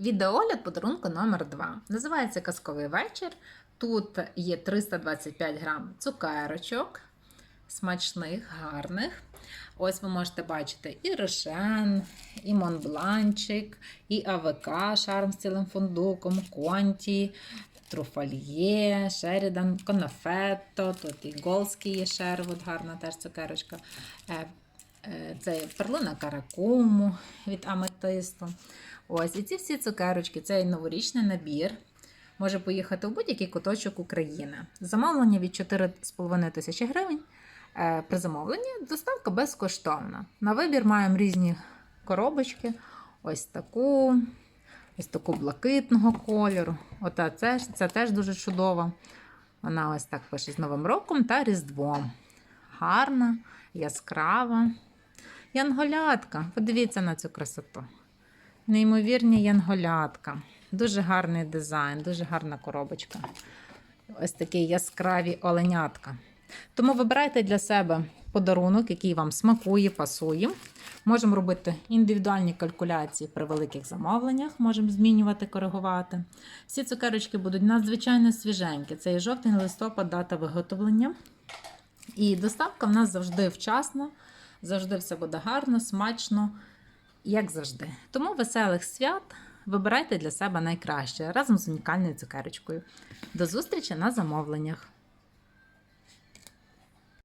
Відеогляд подарунку номер 2 Називається Казковий вечір. Тут є 325 грам цукерочок, смачних, гарних. Ось ви можете бачити і рошен, і монбланчик, і АВК шарм з цілим фундуком, конті, труфальє, шерідан, конафетто, тут і голський є шервуд, гарна теж цукерочка. Е, Це перлина каракуму від аметисту. Ось, і ці всі цукерочки, цей новорічний набір може поїхати в будь-який куточок України. Замовлення від 4,5 тисячі гривень. Е, При замовленні доставка безкоштовна. На вибір маємо різні коробочки. Ось таку, ось таку блакитного кольору. Ота це, це теж дуже чудова. Вона ось так пише з Новим роком та Різдвом. Гарна, яскрава. Янголятка. Подивіться на цю красоту. Неймовірні янголятка. Дуже гарний дизайн, дуже гарна коробочка. Ось такі яскраві оленятка. Тому вибирайте для себе подарунок, який вам смакує, пасує. Можемо робити індивідуальні калькуляції при великих замовленнях, можемо змінювати, коригувати. Всі цукерочки будуть надзвичайно свіженькі. Це і жовтень, листопад, дата виготовлення. І доставка в нас завжди вчасно, завжди все буде гарно, смачно, як завжди. Тому веселих свят вибирайте для себе найкраще разом з унікальною цукерочкою. До зустрічі на замовленнях!